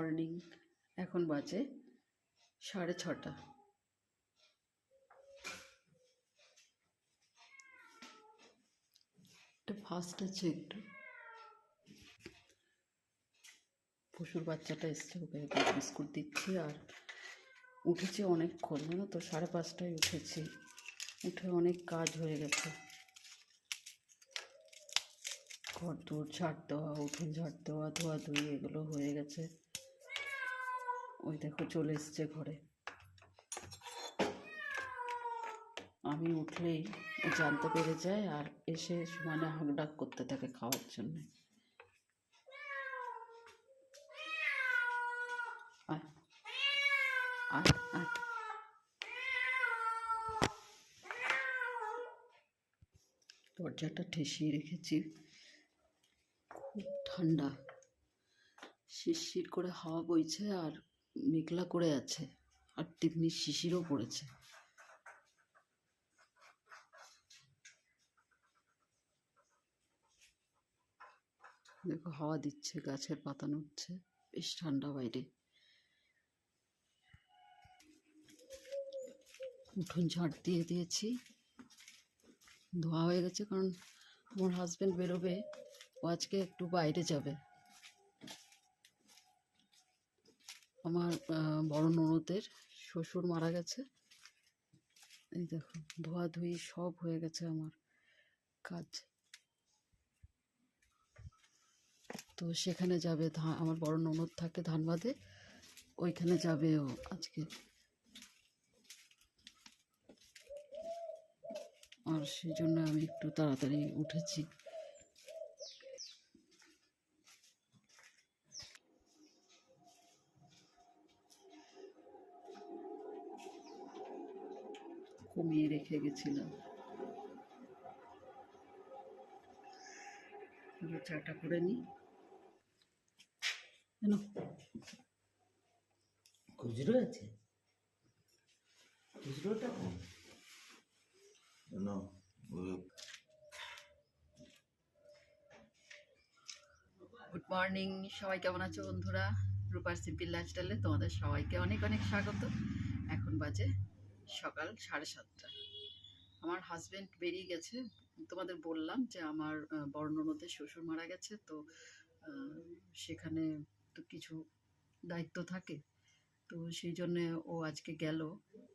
Morning এখন বাজে সাড়ে ছটা। একটু ফাস্ট আছে একটু। পশুর বাচ্চাটা এসছে, ওকে বিস্কুট দিচ্ছি আর উঠেছি অনেকক্ষণ, জানো তো? সাড়ে পাঁচটায় উঠেছি। উঠে অনেক কাজ হয়ে গেছে। ঘর দূর ঝাড় দেওয়া, উঠোন ঝাড় দেওয়া ধোয়া ধুই এগুলো হয়ে গেছে। ওই দেখো চলে এসছে ঘরে। আমি উঠলেই জানতে পেরে যায় আর এসে মানে হাঁকডাক করতে থাকে খাওয়ার জন্য। দরজাটা ঠেসিয়ে রেখেছি। খুব ঠান্ডা। শিরশির করে হাওয়া বইছে আর মেঘলা করে আছে আর তেমনি শিশিরও পড়েছে। দেখো হাওয়া দিচ্ছে, গাছের পাতা নড়ছে বেশ ঠান্ডা বাইরে। উঠোন ঝাড় দিয়ে দিয়েছি। ধোয়া হয়ে গেছে কারণ আমার হাজব্যান্ড বেরোবে, ও আজকে একটু বাইরে যাবে। আমার বড় ননদের শ্বশুর মারা গেছে। এই দেখো ধোয়াধুয়ি সব হয়ে গেছে আমার কাজ। তো সেখানে যাবে আমার বড় ননদ থাকে ধানবাদে, ওইখানে যাবে ও আজকে। আর সেই জন্য আমি একটু তাড়াতাড়ি উঠেছি। কমিয়ে রেখে গেছিলাম। এবার চাটা করে নিই কেন? খুচরো আছে? খুচরোটা? না গুড মর্নিং সবাই কেমন আছো বন্ধুরা? রূপার সিম্পল লাইফস্টাইলে তোমাদের সবাইকে অনেক অনেক স্বাগত। এখন বাজে সকাল সাড়ে সাতটা। আমার হাজবেন্ড বেরিয়ে গেছে। তোমাদের বললাম যে আমার ননদের শ্বশুর মারা গেছে, তো সেখানে তো কিছু দায়িত্ব থাকে। তো সেই জন্যে ও আজকে গেল।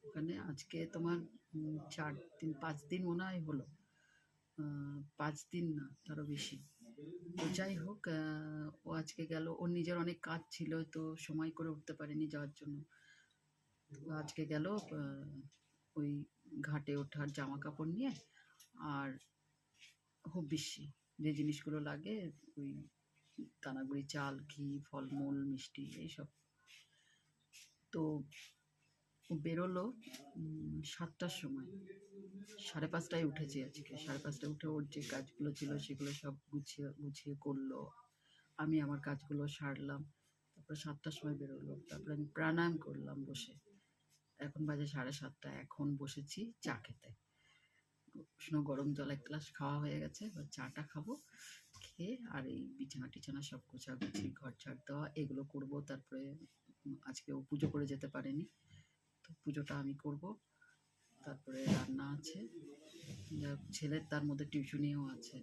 ওখানে আজকে তোমার চার দিন, পাঁচ দিন মনে হয় হলো। পাঁচ দিন না, তারও বেশি। তো যাই হোক ও আজকে গেল। ওর নিজের অনেক কাজ ছিল, তো সময় করে উঠতে পারেনি যাওয়ার জন্য। আজকে গেল ওই ঘাটে ওঠার জামা কাপড় নিয়ে আর খুব বেশি। যে জিনিসগুলো লাগে, ওই দানাগুড়ি, চাল, ঘি, ফলমূল, মিষ্টি, এইসব। তো বেরোলো সাতটার সময়। সাড়ে পাঁচটায় উঠেছি আজকে। সাড়ে পাঁচটায় উঠে ওর যে কাজগুলো ছিল, সেগুলো সব গুছিয়ে গুছিয়ে করল। আমি আমার কাজগুলো সারলাম। তারপর সাতটার সময় বেরোলো। তারপরে আমি প্রাণায়াম করলাম বসে। এখন বাজে সাড়ে সাতটা এখন বসেছি চা খেতে। উষ্ণ গরম জল এক গ্লাস খাওয়া হয়ে গেছে এবার চাটা খাব খেয়ে আর এই বিছানা টিছানা সব গোছাগুছি ঘর ঝাড় দেওয়া এগুলো করব তারপরে আজকে ও পুজো করে যেতে পারেনি তো পুজোটা আমি করব। তারপরে রান্না আছে ছেলের তার মধ্যে টিউশনিও আছে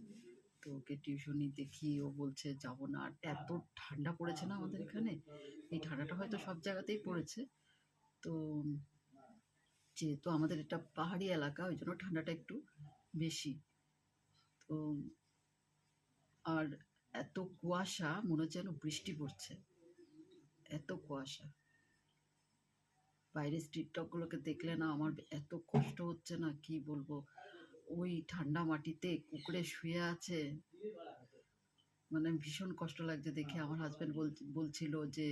তো ওকে টিউশনি দেখি ও বলছে যাব না আর এত ঠান্ডা পড়েছে না আমাদের এখানে এই ঠান্ডাটা হয়তো সব জায়গাতেই পড়েছে তো, যেহেতু আমাদের এটা পাহাড়ি এলাকা, ওই জন্য ঠান্ডাটা একটু বেশি। তো, আর এত কুয়াশা, মনে হচ্ছে যেন বৃষ্টি পড়ছে। এত কুয়াশা। বাইরের স্ট্রিট টকগুলোকে দেখলে না আমার এত কষ্ট হচ্ছে না, কি বলব? ওই ঠান্ডা মাটিতে কুকুরে শুয়ে আছে। মানে ভীষণ কষ্ট লাগছে দেখে। আমার হাজবেন্ড বলছিল যে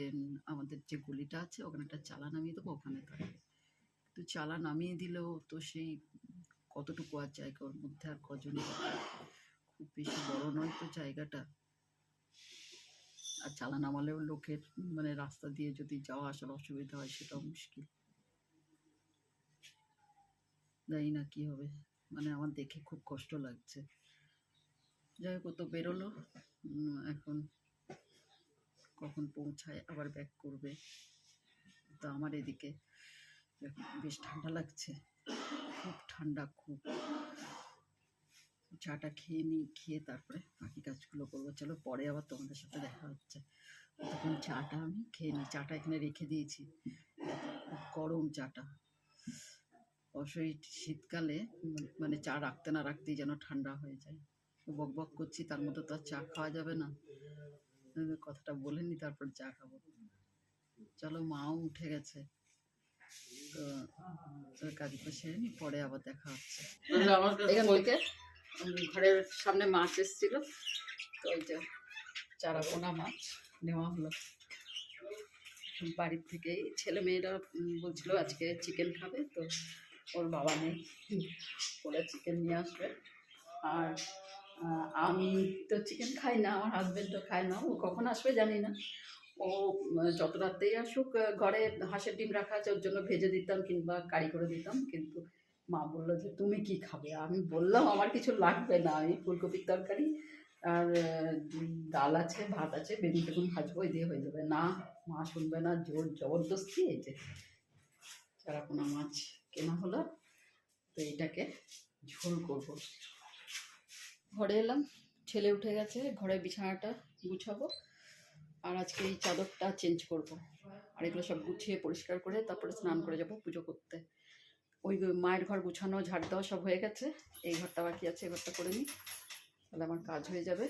আমাদের যে গলিটা আছে ওখানে একটা চালা নামিয়ে দেবো ওখানে থাকবে তো চালা নামিয়ে দিলেও তো সেই কতটুকু আর জায়গা ওর মধ্যে আর কজন খুব বেশি বড় নয় তো জায়গাটা। আর চালা নামালেও লোকের মানে রাস্তা দিয়ে যদি যাওয়া আসার অসুবিধা হয় সেটাও মুশকিল। জানি না কি হবে। মানে আমার দেখে খুব কষ্ট লাগছে। যাই হোক তো বেরোলো। এখন কখন পৌঁছায়, আবার ব্যাক করবে। তো আমার এদিকে বেশ ঠান্ডা লাগছে। খুব ঠান্ডা, খুব। চাটা খেয়ে নিই, খেয়ে তারপরে বাকি কাজগুলো করব। চলো পরে আবার তোমাদের সাথে দেখা হচ্ছে। তখন চাটা আমি খেয়ে নিই। চাটা এখানে রেখে দিয়েছি। গরম চাটা। অবশ্য এই শীতকালে মানে চা রাখতে না রাখতেই যেন ঠান্ডা হয়ে যায়। বক বক করছি তার মধ্যে তো আর চা খাওয়া যাবে না। কথাটা বলে নি তারপর চা খাব। চলো মাও উঠে গেছে। তো তো কাজটা সেরে নি পরে আবার দেখা হচ্ছে। এখান থেকে ঘরের সামনে মাছ এসেছিল। তো ওই যে চারা পোনা মাছ নেওয়া হলো। বাড়ির থেকেই ছেলে মেয়েরা বলছিল আজকে চিকেন খাবে তো ওর বাবা নেই। ওরা চিকেন নিয়ে আসবে। আর আমি তো চিকেন খাই না, আমার হাজবেন্ডও খায় না, ও কখন আসবে জানি না। ও যত রাতেই আসুক ঘরে হাঁসের ডিম রাখা আছে, ওর জন্য ভেজে দিতাম কিংবা কারি করে দিতাম, কিন্তু মা বলল যে, তুমি কি খাবে? আমি বললাম, আমার কিছু লাগবে না, আমি ফুলকপির তরকারি আর ডাল আছে, ভাত আছে, বেগুন টেগুন ভাজবো, এই দিয়ে হয়ে যাবে। না, মা শুনবে না, জোর জবরদস্তি, এই যে চারাপোনা মাছ কেনা হলো, তো এটাকে ঝোল করব। ঘরে এলাম ছেলে উঠে গেছে ঘরে বিছানাটা গুছাবো, আর আজকে এই চাদরটা চেঞ্জ করব। আর এগুলো সব গুছিয়ে পরিষ্কার করে তারপরে স্নান করে যাব পুজো করতে। ওই মায়ের ঘর গুছানো, ঝাড় দেওয়া সব হয়ে গেছে, এই ঘরটা বাকি আছে, এই ঘরটা করে নিই, তাহলে আমার কাজ হয়ে যাবে।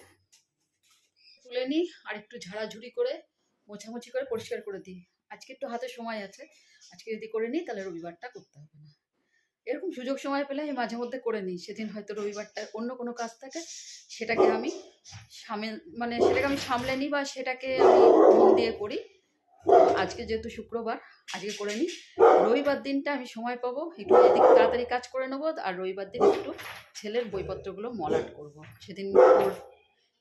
তুলে নিই, আর একটু ঝাড়াঝুড়ি করে, মোছামুছি করে পরিষ্কার করে দিই। আজকে একটু হাতে সময় আছে, আজকে যদি করে নিই, তাহলে রবিবারটা করতে হবে না। এরকম সুযোগ সময় পেলে আমি মাঝে মধ্যে করে নিই। সেদিন হয়তো রবিবারটা অন্য কোনো কাজ থাকে, সেটাকে আমি সামেল মানে সেটাকে আমি সামলে নিই বা সেটাকে আমি মন দিয়ে করি। আজকে যেহেতু শুক্রবার, আজকে করে নিই। রবিবার দিনটা আমি সময় পাবো, একটু এদিকে তাড়াতাড়ি কাজ করে নেব আর রবিবার দিন একটু ছেলের বইপত্রগুলো মলাট করব। সেদিন ওর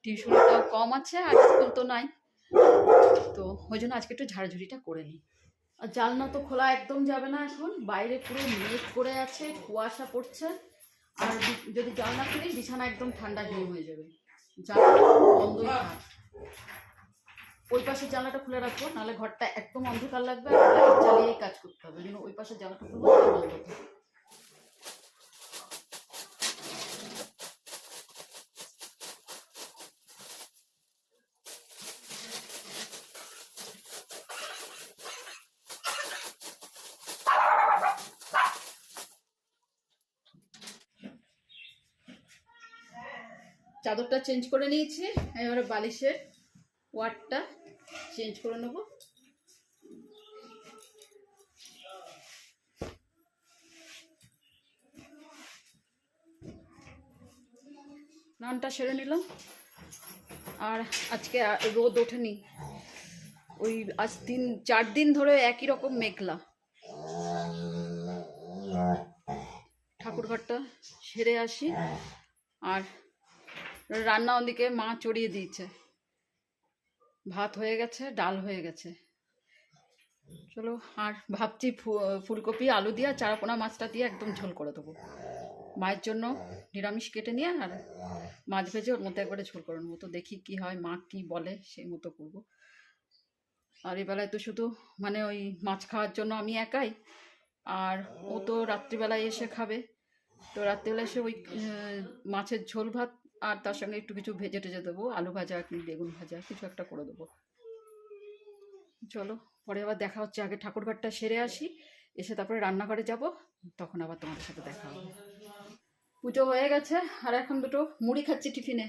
টিউশনটাও কম আছে, আর স্কুল তো নাই। তো ওই জন্য আজকে একটু ঝাড়াঝুড়িটা করে নিই। আর জানলা তো খোলা একদম যাবে না এখন। বাইরে পুরো মেঘ করে আছে, কুয়াশা পড়ছে। আর যদি জানলা খুলি, বিছানা একদম ঠান্ডা হিম হয়ে যাবে। জানলা ওই পাশে জানলাটা খুলে রাখব, নাহলে ঘরটা একদম অন্ধকার লাগবে। আর লাইট জ্বালিয়েই কাজ করতে হবে। ওই পাশে জানলাটা খুলবো বন্ধ থাকে চাদরটা চেঞ্জ করে নিয়েছি। এবারে বালিশের ওয়ার্ডটা চেঞ্জ করে নেব। নানটা সেরে নিলাম। আর আজকে রোদ ওঠেনি। ওই আজ তিন, চার দিন ধরে একই রকম মেঘলা। ঠাকুর ঘরটা সেরে আসি। আর রান্না ওদিকে মা চড়িয়ে দিয়েছে। ভাত হয়ে গেছে, ডাল হয়ে গেছে। চলো, আর ভাবছি ফুলকপি, আলু দিয়ে চারাপোনা মাছটা দিয়ে একদম ঝোল করে দেবো। মায়ের জন্য নিরামিষ কেটে নিয়ে আর মাছ ভেজে ওর মধ্যে একবারে ঝোল করে নেব। তো দেখি কি হয়, মা কি বলে সেই মতো করব। আর এবেলায় তো শুধু মানে ওই মাছ খাওয়ার জন্য আমি একাই। আর ও তো রাত্রিবেলায় এসে খাবে। তো রাত্রিবেলা এসে ওই মাছের ঝোল ভাত আর তার সঙ্গে একটু কিছু ভেজে টেজে দেবো, আলু ভাজা কি বেগুন ভাজা, কিছু একটা করে দেবো। চলো, পরে আবার দেখা হচ্ছে, আগে ঠাকুরঘরটা সেরে আসি, এসে তারপরে রান্নাঘরে যাব, তখন আবার তোমাদের সাথে দেখা হবে। পুজো হয়ে গেছে, আর এখন দুটো মুড়ি খাচ্ছি টিফিনে।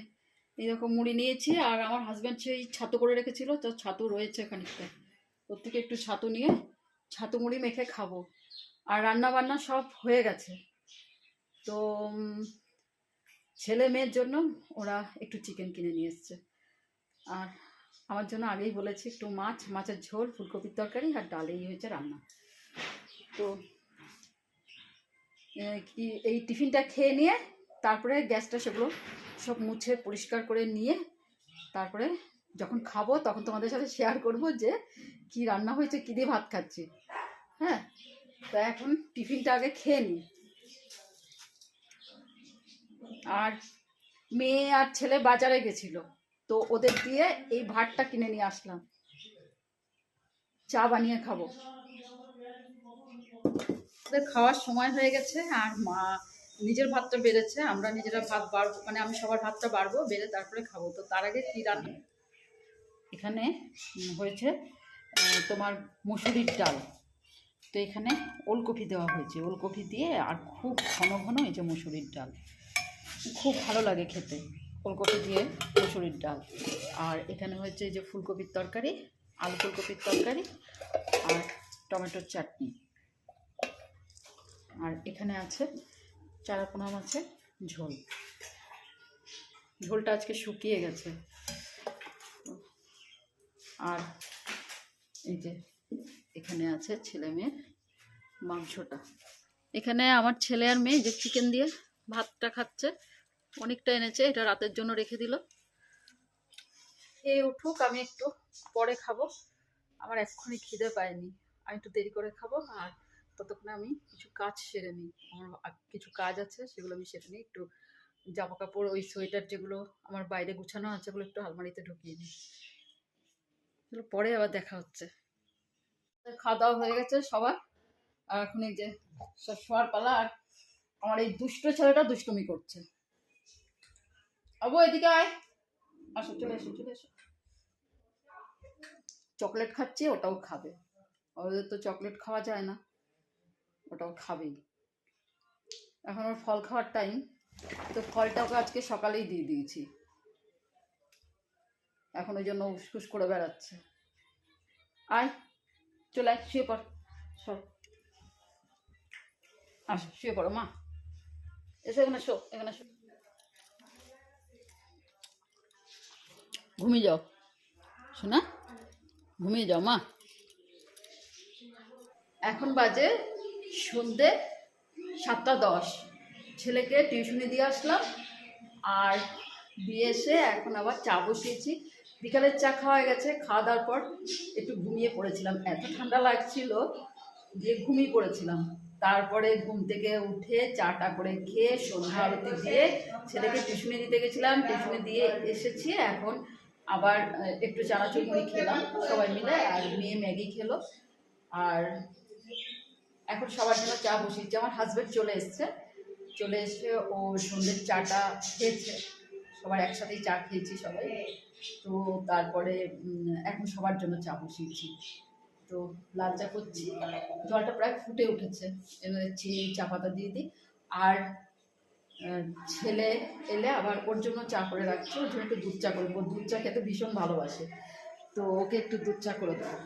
এইরকম মুড়ি নিয়েছি, আর আমার হাজব্যান্ড সেই ছাতু করে রেখেছিল, তো ছাতু রয়েছে খানিকটা ওর থেকে একটু ছাতু নিয়ে ছাতু মুড়ি মেখে খাব। আর রান্না বান্না সব হয়ে গেছে। তো ছেলে মেয়ের জন্য ওরা একটু চিকেন কিনে নিয়ে এসছে। আর আমার জন্য আগেই বলেছি, একটু মাছ, মাছের ঝোল, ফুলকপির তরকারি আর ডাল, এই হয়েছে রান্না। তো এই টিফিনটা খেয়ে নিয়ে তারপরে গ্যাসটা সেগুলো সব মুছে পরিষ্কার করে নিয়ে তারপরে যখন খাব তখন তোমাদের সাথে শেয়ার করব যে কি রান্না হয়েছে, কী দিয়ে ভাত খাচ্ছি। হ্যাঁ তা এখন টিফিনটা আগে খেয়ে নিই। আর মেয়ে আর ছেলে বাজারে গেছিল তো ওদের দিয়ে এই ভাতটা কিনে নিয়ে আসলাম। চা বানিয়ে খাব। ওদের খাওয়ার সময় হয়ে গেছে আর মা নিজের ভাতটা বেড়েছে আমরা নিজেরা ভাত বাড়বো মানে আমি সবার ভাতটা বাড়বো বেড়ে তারপরে খাব। তো তার আগে কী রান্না? এখানে হয়েছে তোমার মুসুরির ডাল। তো এখানে ওলকপি দেওয়া হয়েছে। ওলকপি দিয়ে আর খুব ঘন ঘন এই যে মুসুরির ডাল। খুব ভালো লাগে খেতে। ফুলকপি দিয়ে মুসুরির ডাল। আর এখানে হয়েছে যে ফুলকপির তরকারি, আলু ফুলকপির তরকারি আর টমেটোর চাটনি। আর এখানে আছে চারাপোনা মাছের ঝোল। ঝোলটা আজকে শুকিয়ে গেছে। আর এই যে এখানে আছে ছেলে মেয়ের মাংসটা। এখানে আমার ছেলে আর মেয়ে যে চিকেন দিয়ে ভাতটা খাচ্ছে। অনেকটা এনেছে, এটা রাতের জন্য রেখে দিল। খেয়ে উঠুক, আমি একটু পরে খাব। আমার এক্ষুনি খিদে পায়নি। আমি একটু দেরি করে খাব, আর ততক্ষণে আমি কিছু কাজ সেরে নিই। আমার কিছু কাজ আছে, সেগুলো আমি সেরে নিই। একটু জামা কাপড় ওই সোয়েটার যেগুলো আমার বাইরে গুছানো আছে, ওগুলো একটু আলমারিতে ঢুকিয়ে নিই। এগুলো পরে আবার দেখা হচ্ছে। খাওয়া দাওয়া হয়ে গেছে সবার। আর এখন এই যে সব শোয়ার পালা, আর আমার এই দুষ্ট ছেলেটা দুষ্টুমি করছে। আবু, এদিকে আয়। আসো, চলে এসো চলে এসো। চকলেট খাচ্ছি, ওটাও খাবে। ওদের তো চকলেট খাওয়া যায় না, ওটাও খাবেই। এখন ওর ফল খাওয়ার টাইম তো ফলটা ওকে আজকে সকালেই দিয়ে দিয়েছি। এখন ওই জন্য উসকুস করে বেড়াচ্ছে। আয়, চলে আয়, শুয়ে পড়। সর। আসো, শুয়ে পড়ো, মা। এসো, এখানে শো এখানে শো ঘুমিয়ে যাও। শোনা, ঘুমিয়ে যাও, মা। এখন বাজে সন্ধে সাতটা দশ। ছেলেকে টিউশনি দিয়ে আসলাম, আর দিয়ে এসে এখন আবার চা বসিয়েছি। বিকালের চা খাওয়া গেছে, খাওয়া দাওয়ার পর একটু ঘুমিয়ে পড়েছিলাম। এত ঠান্ডা লাগছিল যে ঘুমিয়ে পড়েছিলাম। তারপরে ঘুম থেকে উঠে চাটা করে খেয়ে সন্ধ্যা আরতি দিয়ে ছেলেকে টিউশনি দিতে গেছিলাম। টিউশনি দিয়ে এসেছি, এখন আবার একটু চানাচুর খেলাম, সবাই মিলে, আর মেয়ে ম্যাগি খেলো। আর এখন সবার জন্য চা বসিয়েছি। আমার হাজব্যান্ড চলে এসছে। চলে এসে ও সন্ধ্যের চাটা খেয়েছে। সবার একসাথেই চা খেয়েছি সবাই। তো তারপরে এখন সবার জন্য চা বসিয়েছি। তো লাল চা করছি। জলটা প্রায় ফুটে উঠেছে। এবারে চিনি, চা পাতা দিয়ে দিই। আর ছেলে এলে আবার ওর জন্য চা করে রাখছি। ওর জন্য একটু দুধ চা করব দুধ চা খেতে ভীষণ ভালোবাসে। তো ওকে একটু দুধ চা করে দেবো।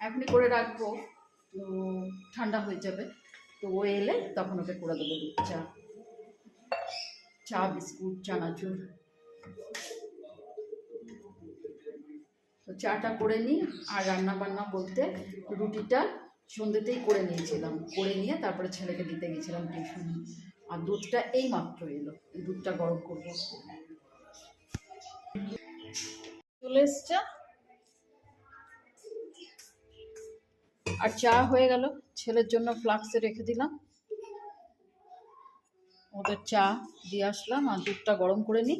এখনই করে রাখব। তো ঠান্ডা হয়ে যাবে। তো ও এলে তখন ওকে করে দেবো দুধ চা। চা, বিস্কুট চানাচুর তো চাটা করে নিই আর রান্না বান্না বলতে রুটিটা সন্ধ্যেতেই করে নিয়েছিলাম। করে নিয়ে তারপরে ছেলেকে দিতে গেছিলাম টিউশন আর দুধটা এই মাত্র এলো। দুধটা গরম করব। আর চা হয়ে গেল। ছেলের জন্য ফ্লাক্সে রেখে দিলাম। ওদের চা দিয়ে আসলাম। আর দুধটা গরম করে নিই।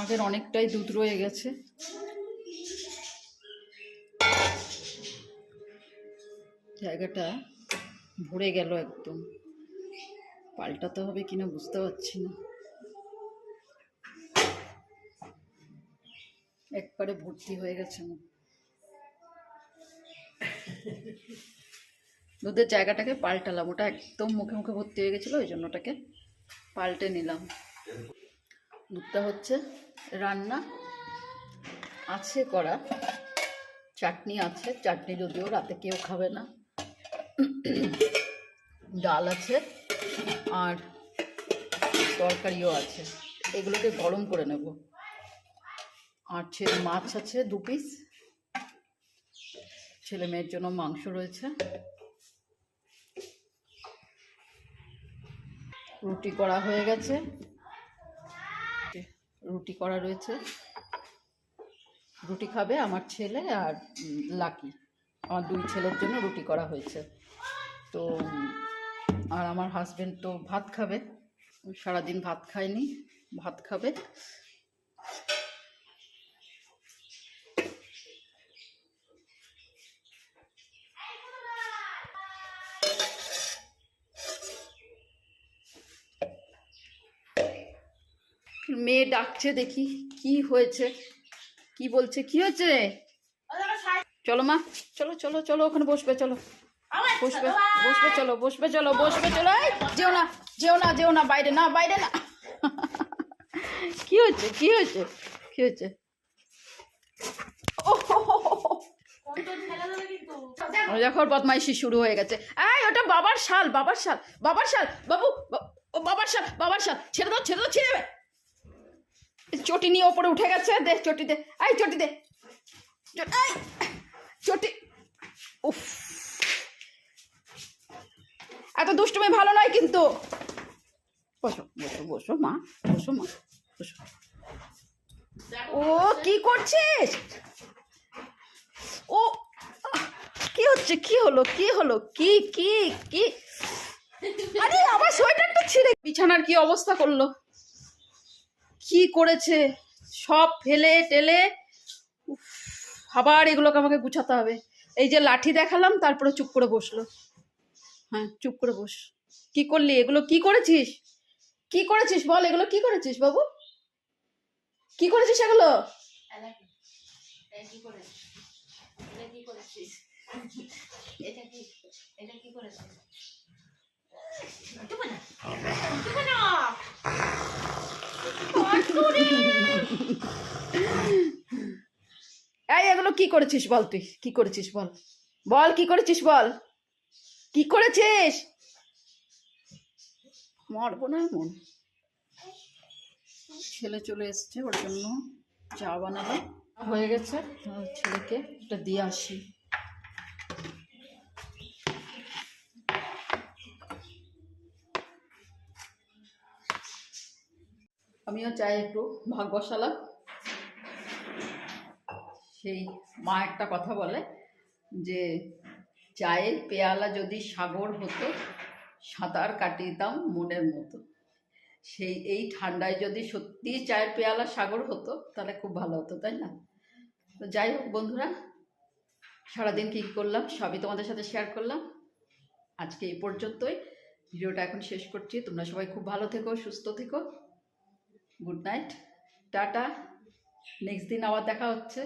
আগের অনেকটাই দুধ রয়ে গেছে। জায়গাটা ভরে গেল একদম। পাল্টাতে হবে কিনা বুঝতে পারছি না। একবারে ভর্তি হয়ে গেছে দুধের জায়গাটাকে পাল্টালাম। ওটা একদম মুখে মুখে ভর্তি হয়ে গেছিল, ওই জন্য ওটাকে পাল্টে নিলাম। দুধটা হচ্ছে রান্না আছে করা চাটনি আছে, চাটনি যদিও রাতে কেউ খাবে না। ডাল আছে আর তরকারিও আছে। এগুলোকে গরম করে নেব। আর ছেলে মাছ আছে দু পিস ছেলে মেয়ের জন্য মাংস রয়েছে। রুটি করা হয়ে গেছে। রুটি করা রয়েছে। রুটি খাবে আমার ছেলে আর লাকি। আমার দুই ছেলের জন্য রুটি করা হয়েছে। তো, আর আমার হাজব্যান্ড তো ভাত খাবে। সারাদিন ভাত খায়নি, ভাত খাবে। মেয়ে ডাকছে দেখি কি হয়েছে, কি বলছে, কি হয়েছে? চলো মা, চলো চলো চলো, ওখানে বসবে, চলো। বসবে বসবে, চলো বসবে চলো বসবে, চলো যেও না যেও না যেও না, বাইরে না বাইরে না। কি হয়েছে কি হয়েছে, কি ওই দেখো বদমাইশি শুরু হয়ে গেছে। এই, ওটা বাবার শাল বাবার শাল বাবার শাল, বাবু বাবার শাল বাবার শাল, ছেড়ে দাও ছেড়ে দাও, ছেড়ে দেবে। চটি নিয়ে ওপরে উঠে গেছে, দে চটি দে, এই চটি দে। চট- উফ। এত দুষ্টুমি ভালো নয় কিন্তু। বসো বসো বসো মা বসো মা, বসো। ও, কি করছিস? ও কি হচ্ছে, কি হলো কি হলো, কি কি কি? আরে, আমার সোয়েটারটা ছিঁড়ে বিছানার কি অবস্থা করল? কি করেছে? সব ফেলে টেলে আবার এগুলোকে আমাকে গুছাতে হবে। এই যে লাঠি দেখালাম, তারপরে চুপ করে বসল। হ্যাঁ চুপ করে বস। কি করলি? এগুলো কি করেছিস? কি করেছিস বল? এগুলো কি করেছিস বাবু? কি করেছিস এগুলো? এই, এগুলো কি করেছিস বল তুই? কি করেছিস বল? বল, কি করেছিস বল? কি করেছিস? মারবো না এমন। ছেলে চলে এসছে, ওর জন্য চা বানাবো। হয়ে গেছে। ছেলেকে এটা দিয়ে আসি। আমিও চাই একটু ভাগ বসালাম সেই মা একটা কথা বলে যে, চায়ের পেয়ালা যদি সাগর হতো, সাঁতার কাটিতাম মনের মতো। সেই, এই ঠান্ডায় যদি সত্যি চায়ের পেয়ালা সাগর হতো, তাহলে খুব ভালো হতো, তাই না? তো যাই হোক বন্ধুরা, সারাদিন কী কী করলাম সবই তোমাদের সাথে শেয়ার করলাম। আজকে এই পর্যন্তই। ভিডিওটা এখন শেষ করছি। তোমরা সবাই খুব ভালো থেকো, সুস্থ থেকো। Good night tata. নেক্সট দিন আবার দেখা হচ্ছে।